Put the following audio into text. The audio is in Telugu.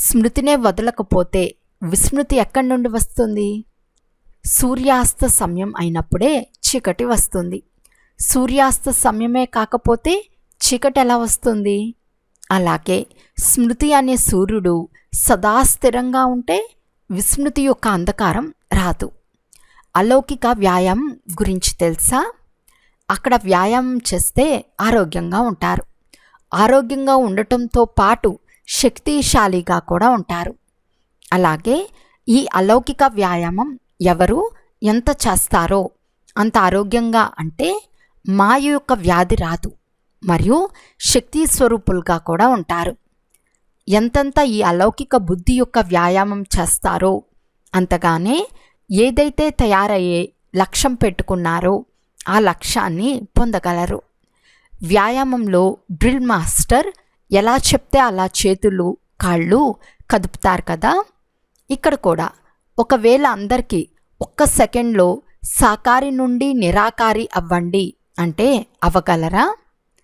స్మృతినే వదలకపోతే విస్మృతి ఎక్కడి నుండి వస్తుంది? సూర్యాస్త సమయం అయినప్పుడే చీకటి వస్తుంది. సూర్యాస్త సమయమే కాకపోతే చీకటి ఎలా వస్తుంది? అలాగే స్మృతి అనే సూర్యుడు సదా స్థిరంగా ఉంటే విస్మృతి యొక్క అంధకారం రాదు. అలౌకిక వ్యాయామం గురించి తెలుసా? అక్కడ వ్యాయామం చేస్తే ఆరోగ్యంగా ఉంటారు. ఆరోగ్యంగా ఉండటంతో పాటు శక్తిశాలిగా కూడా ఉంటారు. అలాగే ఈ అలౌకిక వ్యాయామం ఎవరు ఎంత చేస్తారో అంత ఆరోగ్యంగా అంటే మాయ యొక్క వ్యాధి రాదు మరియు శక్తి స్వరూపులుగా కూడా ఉంటారు. ఎంతెంత ఈ అలౌకిక బుద్ధి యొక్క వ్యాయామం చేస్తారో అంతగానే ఏదైతే తయారయ్యే లక్ష్యం పెట్టుకున్నారో ఆ లక్ష్యాన్ని పొందగలరు. వ్యాయామంలో డ్రిల్ మాస్టర్ ఎలా చెప్తే అలా చేతులు కాళ్ళు కదుపుతారు కదా? ఇక్కడ కూడా ఒకవేళ అందరికీ ఒక్క సెకండ్లో సాకారి నుండి నిరాకారి అవ్వండి అంటే అవ్వగలరా?